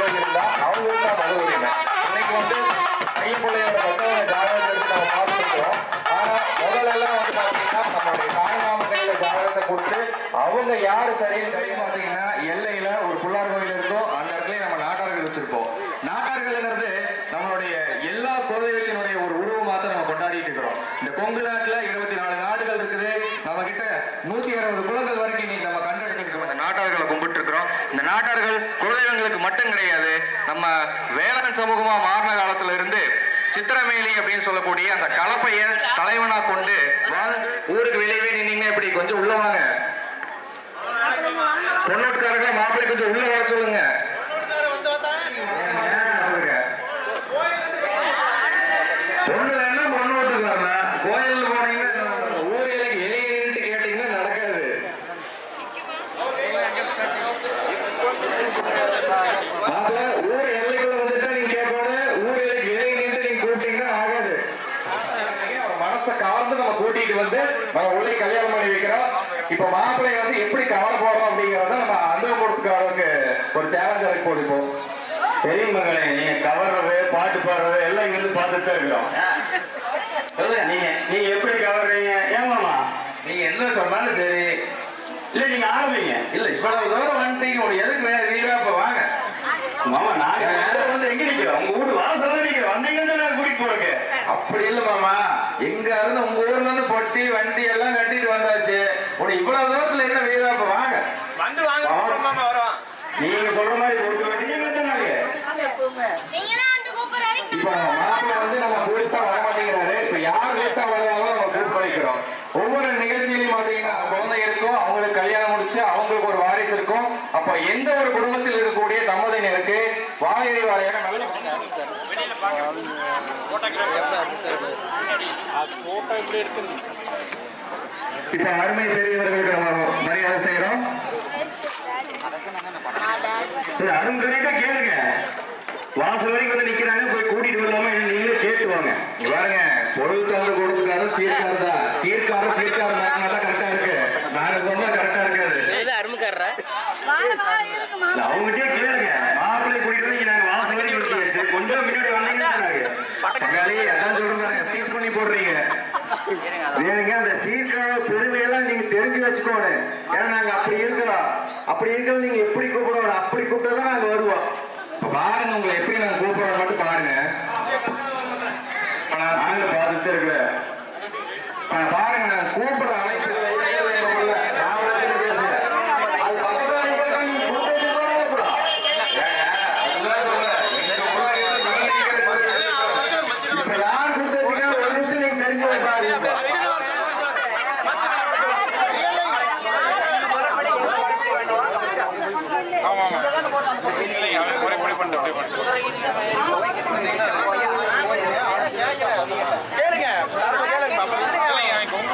பெற்றோர்கள் ஒரு புள்ளார் கோயில் இருக்கோ அந்த இடத்துல நம்ம நாட்டார்கள் வச்சிருப்போம். நாட்டார்கள்ங்கிறது நம்மளுடைய எல்லா குலதெய்வத்தினுடைய ஒரு உருவமாக நம்ம கொண்டாடிட்டு இருக்கிறோம். இந்த கொங்கு நாட்டுல இருபத்தி நாலு நாடுகள் இருக்குது. நம்ம கிட்ட நூத்தி அறுபது குளங்கள் வரை நாட்டார்களை கும்பிட்டுருக்குறோம். இந்த நாட்டார்கள் குலதெய்வங்களுக்கு மட்டும் கிடையாது நம்ம வேளாண் சமூகமாக மாறின காலத்துல இருந்து சித்திரமேலி அப்படின்னு சொல்லக்கூடிய அந்த கலப்பைய தலைவனா கொண்டு வா- ஊருக்கு வெளியவே நின்னீங்கன்னா இப்படி கொஞ்சம் உள்ள வாங்க. பொண்ணோட்டுக்காரங்க மாப்பிள்ளை கொஞ்சம் உள்ள வர சொல்லுங்க. உள்ளே கல்யாணம் பண்ணி வைக்கிறோம். இப்ப மாப்பிள்ளை வந்து எப்படி கவர போறோம் அப்படிங்கறத நம்ம அனுபவப்படுத்துக்காரருக்கு ஒரு சேலஞ்ச் இறக்கி போடுப்போம் சரி மகளே நீங்க கவர்றது பாட்டு பாடுறது எல்லாம் இங்க இருந்து பார்த்துட்டு இருக்கிறோம். நீங்க நீங்க எப்படி கவர்றீங்க? ஏமாமா நீங்க என்ன சொன்னாலும் சரி. இல்ல நீங்க ஆரம்பிங்க. இல்ல இவ்வளவு தூரம் வந்துட்டீங்க. ஒரு எதுக்கு வீரா இப்ப வாங்க. மாமா நாங்க வந்து எங்க நிக்கிறோம்? உங்க வீடு வாசல்ல தான் நிக்கிறோம். வந்தீங்கன்னா நான் கூட்டிட்டு போறேங்க அப்படி இல்ல மாமா. எங்க இருந்து உங்க ஊர்ல இருந்து பொட்டி வண்டி எல்லாம் கட்டிட்டு வந்தாச்சு. உனக்கு இவ்வளவு தூரத்துல என்ன வீரா இப்ப வாங்க. வந்து வாங்க நீங்க சொல்ற மாதிரி போட்டு வந்து கூப்பிடுறாரு இப்ப மாப்பிள்ளை வந்து நம்ம கூப்பிட்டா வர மாட்டேங்கிறாரு. இப்ப யார் கூப்பிட்டா வருவாங்களோ நம்ம வைக்கிறோம் ஒவ்வொரு நிகழ்ச்சியிலையும் பாத்தீங்கன்னா குழந்தை இருக்கும் அவங்களுக்கு கல்யாணம் முடிச்சு அவங்களுக்கு ஒரு அப்ப எந்த ஒரு குடும்பத்தில் இருக்கக்கூடிய தம்பதியினருக்கு வாழை வாழையாக நல்ல இப்ப அருமை பெரியவர்களுக்கு நம்ம மரியாதை செய்யறோம் சரி அருண் கேளுங்க. வாசல் வரைக்கும் வந்து நிக்கிறாங்க போய் கூட்டிட்டு வரலாமா இல்ல நீங்களே கேட்டு வாங்க இங்க பாருங்க பொருள் தந்து கொடுத்துக்காரு சீர்காரு தான் சீர்காரு சீர்காரு மாத்தினா தான் கரெக்டா இருக்கு நாங்க சொன்னா கரெக்டா இருக்காது இது அருமைக்காரரா இல்ல, அவங்ககிட்டயே கேளுங்க மாப்பிள்ளை கூட்டிட்டு வந்து இங்க நாங்க வாசல் வரைக்கும் நிற்கியாச்சு கொஞ்சம் முன்னாடி வந்தீங்கன்னா நாங்க பங்காளி அதான் சொல்றேன் பாருங்க சீஸ் பண்ணி போடுறீங்க ஏனுங்க அந்த சீர்காழ பெருமையெல்லாம் நீங்க தெரிஞ்சு வச்சுக்கோணும் ஏன்னா நாங்க அப்படி இருக்கிறோம். அப்படி இருக்கிறோம் நீங்க எப்படி கூப்பிடணும்? அப்படி கூப்பிட்டா நாங்க வருவோம். இப்ப பாருங்க உங்களை எப்படி நாங்க கூப்பிடுறோம் மட்டும் பாருங்க. இப்ப நான் நாங்க பார்த்துட்டு இருக்கிற இப்ப நான் பாருங்க நான் கூப்பிடுற அழைப்பு நான் வந்து பேசுறேன். அது பக்கத்துல இருக்கிறவங்க நீங்க கூப்பிட்டு வச்சு கூட கூப்பிடலாம். ஏங்க, அதுதான் சொல்றேன். இந்த ஊர்ல இருந்து நீங்க நிக்கிறது பார்த்து இப்ப யார் கொடுத்து வச்சுக்கா ஒரு நிமிஷம் நீங்க தெரிஞ்சு வைப்பாருங்க கேளுங்க கேளுங்க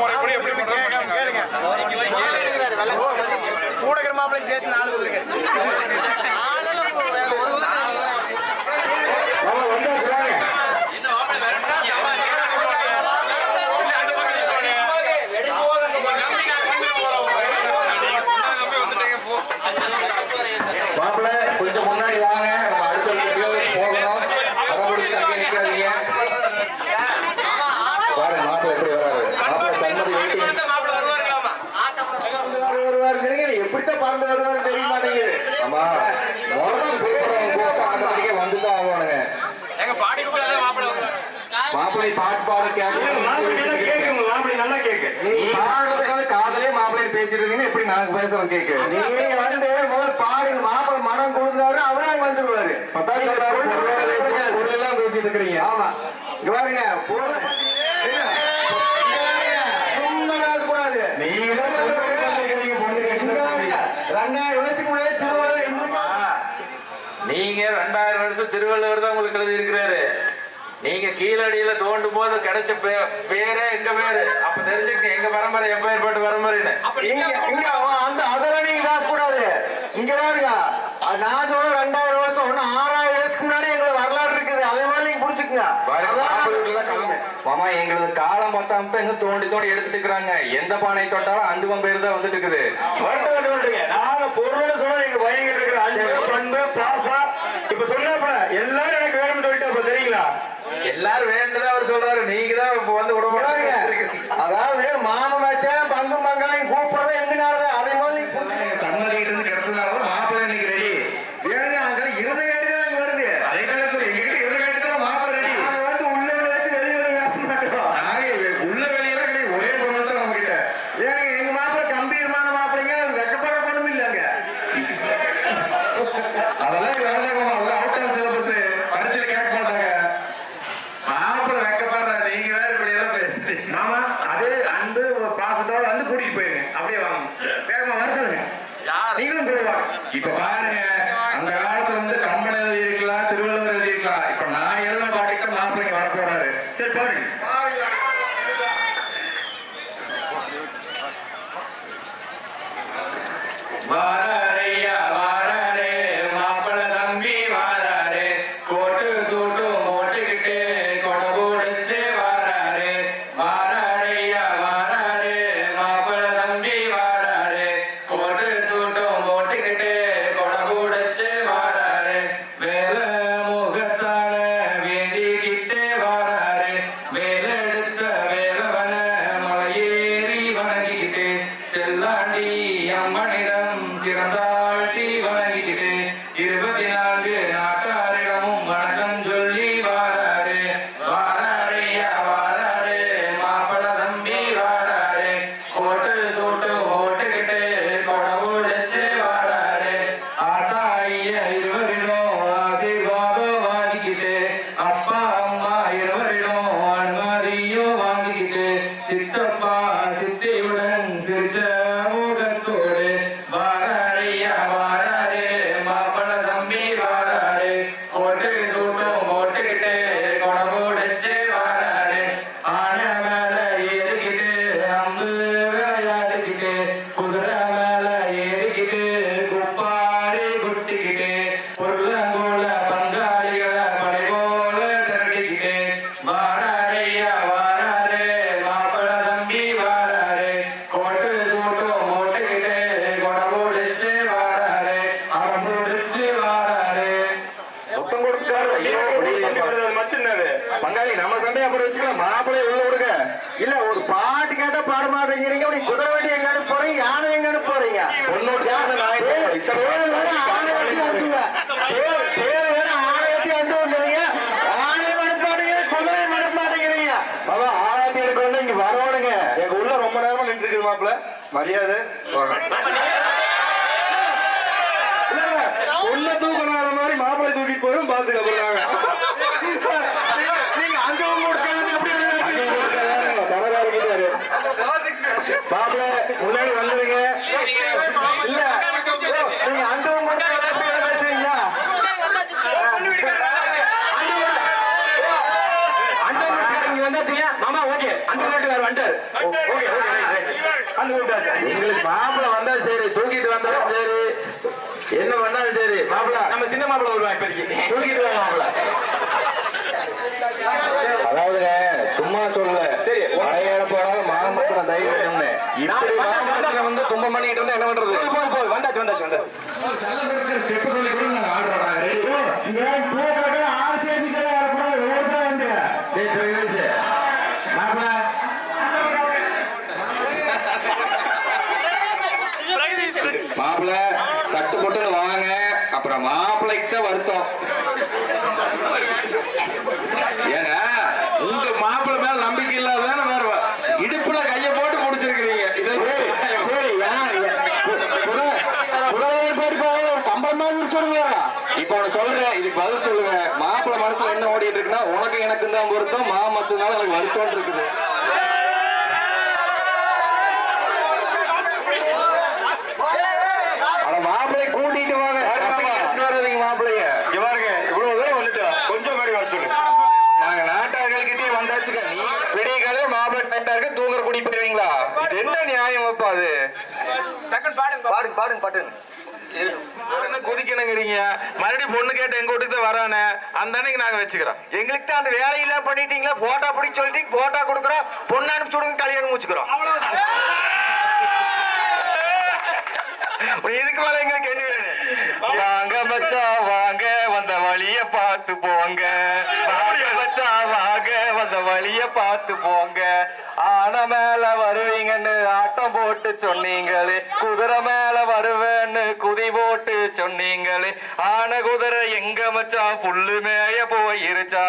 முறைப்படி எப்படி பண்றாங்க கேளுங்க கூட இருக்கிற மாப்பிள்ளை சேர்த்து நாலு கொடுங்க நம்ம வந்தாச்சு வாங்க மாப்பிள்ள கொஞ்சம் முன்னாடி வாங்க நம்ம அடுத்த வீடியோவுக்கு போகணும் அதை முடிச்சு அங்கே நிக்காதீங்க பாருங்க மாப்பிள்ள எப்படி வராரு மாப்பிள்ள சன்னதி வெயிட்டிங் வருவாருங்கிறீங்க எப்படித்தான் பறந்து வருவாரு தெரிய மாட்டேங்குது ஆமா முறைச்சு கூப்பிடுறவங்க கூப்பிட்டு ஆட்டோமேட்டிக்கா வந்துதான் ஆகணுங்க எங்க பாடி கூப்பிடாத மாப்பிள்ளை வருவாங்க மாப்பிள்ளை பாட்டு பாடு மாப்பிள்ளை நல்லா கேட்க கேக்குங்க மாப்பிள்ளை நல்லா கேக்கு நீ பாடுறதுக்காக காதலே மாப்பிள்ளை பேசிட்டு இருக்கீங்க எப்படி நாங்க பேசுறோம் கேக்கு? நீங்க வந்து முதல் பாடுங்க மாப்பிள்ளை மனம் கொடுத்தாரு அவரே வந்துருவாரு. பத்தாவது எல்லாம் பேசிட்டு இருக்கிறீங்க. ஆமா. இங்க பாருங்க இங்க பாருங்க, ரெண்டாயிரம் வருஷத்துக்கு முன்னாடி திருவள்ளுவர் நீங்க ரெண்டாயிரம் வருஷம் திருவள்ளுவர் தான் உங்களுக்கு எழுதி இருக்கிறாரு நீங்க கீழடியில தோண்டும் போது கிடைச்ச பே- பேரே எங்க பேரு? அப்ப தெரிஞ்சுக்க எங்க பரம்பரை எப்பேற்பட்ட பரம்பரைன்னு இங்க இங்க அந்த அதெல்லாம் நீங்க பேசக்கூடாது இங்க பாருங்க நான் சொல்ற ரெண்டாயிரம் வருஷம் ஒண்ணு ஆறாயிரம் வருஷத்துக்கு முன்னாடி எங்களுக்கு வரலாறு இருக்குது. அதே மாதிரி நீங்க புரிச்சுக்கங்க மாமா எங்களுக்கு காலம் பத்தாம இன்னும் தோண்டி தோண்டி எடுத்துட்டு இருக்கிறாங்க. எந்த பானை தொட்டாலும் அந்துவம் பேர் தான் வந்துட்டு இருக்குது. எல்லாரும் வேண்டுதான் அவர் சொல்றாரு. நீங்க தான் இப்ப வந்து குடும்பம் அதாவது மாமன் மாமனாச்சா பங்கு மங்காயம் கூப்பிடுறது எங்கனாலதான். அதே மாதிரி சன்னதியிலிருந்து கிடைச்சதுனாலதான் மாப்பிள்ளை இன்னைக்கு சொல்லுங்க நீங்களும் கூட இப்ப செல்லாண்டி அம்மனிடம் சிறந்தாழ்த்தி பங்காளி நம்ம சண்டையை அப்புறம் வச்சுக்கலாம். மாப்பிள்ளைய உள்ள விடுங்க. இல்ல ஒரு பாட்டு கேட்டா பாட மாட்டேங்கிறீங்க. நீ குதிரை வண்டி எங்க போறீங்க? யானை எங்க போறீங்க? பொண்ணோட்டு யானை நாய் பேர் இத்தனை பேர் வேற ஆணை வச்சு அனுப்புங்க. பேர் பேர் வேற ஆணை வச்சு அனுப்ப வந்துடுறீங்க. ஆணை அனுப்ப மாட்டேங்கிறீங்க, குதிரை அனுப்ப மாட்டேங்கிறீங்க. பாபா ஆயிரத்தி எனக்கு வந்து இங்க வரவணுங்க எங்க உள்ள ரொம்ப நேரமா நின்று இருக்குது மாப்பிள்ள மரியாதை வாங்க. இல்ல, இல்ல, பொண்ணை தூக்கினால மாதிரி மாப்பிள்ளை தூக்கிட்டு போயிடும் பாத்துக்க அப்புறம் நாங்க. நீங்க- நீங்க அங்க உங்க உட்கார்ந்து எப்படி பாப்பல முன்னாடி வந்துருங்க இல்ல நீங்க அந்த உங்க உட்கார்ந்து எப்படி பேசுறீங்க அந்த வந்தாச்சுங்க மாமா ஓகே. அந்த வீட்டுக்காரர் வந்துட்டாரு. ஓகே ஓகே அந்த வீட்டுக்காரர் எங்களுக்கு மாப்பிள வந்தா சரி தூக்கிட்டு வந்தாலும் சரி. என்ன பண்ணாலும் சரி மாப்பிள. நம்ம சின்ன மாப்பிள்ள வருவா இப்போதைக்கு. தூக்கிட்டு வாங்க மாப்பிள. அதாவதுங்க சும்மா சொல்ல சரி. மலையேற போனாலும் மாமத்துல தைரியம் வேணும்னு இப்படி வந்து துன்பம் பண்ணிட்டு இருந்தா என்ன பண்றது? போய் போய். வந்தாச்சு வந்தாச்சு வந்தாச்சு ஸ்டெப் சொல்லி கூட நாங்க ஆடுறோம் ரெடி மாப்பிள்ள சட்டு போட்டுன்னு வாங்க அப்புறம் மாப்பிள்ளைக்கு தான் வருத்தம் ஏங்க உங்க மாப்பிள மேல நம்பிக்கை இல்லாதானே வேற வ- இடுப்புல கைய போட்டு முடிச்சிருக்கிறீங்க இதெல்லாம் சரி கம்பளமா முடிச்சுடுங்க இப்ப உனக்கு சொல்றேன் இதுக்கு பதில் சொல்லுங்க மாப்பிள்ளை மனசுல என்ன ஓடிட்டு இருக்குன்னா உனக்கு எனக்கு தான் வருத்தம் மா மச்சனால எனக்கு வருத்தம் இருக்குது. அட மாப்பிள்ளை கூட்டிட்டு வாங்க. மாப்பிள்ளைய. இங்க பாருங்க இவ்வளவு தூரம் வந்துட்டோம் கொஞ்சம் மாதிரி வர சொல்லு. நாங்க நாட்டார்கள்கிட்டயே வந்தாச்சுங்க. நீ விடிய கதை மாப்பிள்ளை டைட்டா இருக்கு. தூங்குற குடி போயிருவீங்களா இது என்ன நியாயம் அப்பா அது? பாடுங்க. பாடுங்க பாட்டுங்க. என்ன குதிக்கணுங்கிறீங்க. மறுபடியும் பொண்ணு கேட்டு எங்க வீட்டுக்கு தான் வரானே? அந்த அன்னைக்கு நாங்க வச்சுக்கிறோம். எங்களுக்கு தான் அந்த வேலையெல்லாம் பண்ணிட்டீங்களா? போட்டோ பிடிக்க சொல்லிட்டு போட்டோ கொடுக்குறோம். பொண்ணு அனுப்பிச்சு விடுங்க கல்யாணம் முடிச்சுக்கிறோம். இதுக்கு மேல எங்களுக்கு என்ன வேணும் வாங்க மச்சா வாங்க வந்த வழிய பார்த்து போங்க. வாங்க மச்சா வாங்க வந்த வழிய பார்த்து போங்க. ஆன மேல வருவீங்கன்னு ஆட்டம் போட்டு சொன்னீங்களே. குதிரை மேல வருவேன் குதி போட்டு சொன்னீங்களே. ஆன குதிரை எங்க மச்சான்? புல்லு மேய போயிருச்சா?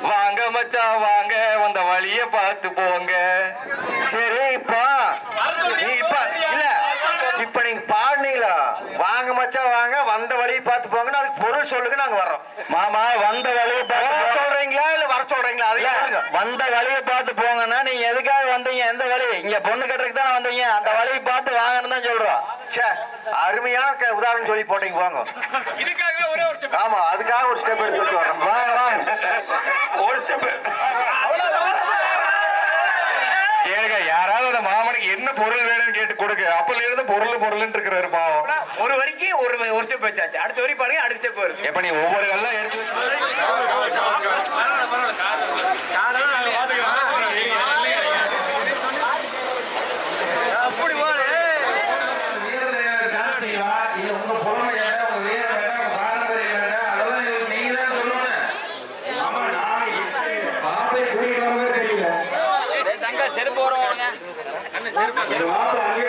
வாங்க மச்சான் வாங்க. வந்த வழிய பார்த்து போங்க. சரி இப்போ. நீ இப்ப இல்ல இப்ப நீங்க பாடுனீங்களா? வாங்க மச்சான் வாங்க. வந்த வழியை பார்த்து போங்கன்னு அதுக்கு பொருள் சொல்லுங்க நாங்க வர்றோம். மாமா வந்த வழிய பார்த்து சொல்றீங்களா இல்ல வர சொல்றீங்களா? சொல்லுங்க வந்த வழியை பார்த்து போங்கன்னா நீங்க எதுக்காக வந்தீங்க? எந்த வழி? இங்க பொண்ணு கட்டுறதுக்கு தான் வந்தீங்க. அந்த வழியை பார்த்து வாங்கன்னு தான் சொல்றோம். அருமையான உதாரணம் சொல்லி போட்டீங்க போங்க ஆமா அதுக்காக ஒரு ஸ்டெப் எடுத்து வச்சு வர்றோம் வாங்க வாங்க ஒரு ஸ்டெப் கேளுங்க யாராவது அந்த மாமனுக்கு என்ன பொருள் வேணும்னு கேட்டு கொடுங்க. அப்பல இருந்து பொருள் பொருள்னு இருக்கிறாரு பாவம். ஒரு வரிக்கு ஒரு ஒரு ஸ்டெப் வச்சாச்சு. அடுத்த வரி பாருங்க அடுத்த ஸ்டெப் வரும் எப்ப நீ ஒவ்வொரு கல்லாம் எடுத்து வச்சு తర్వాత అలాగే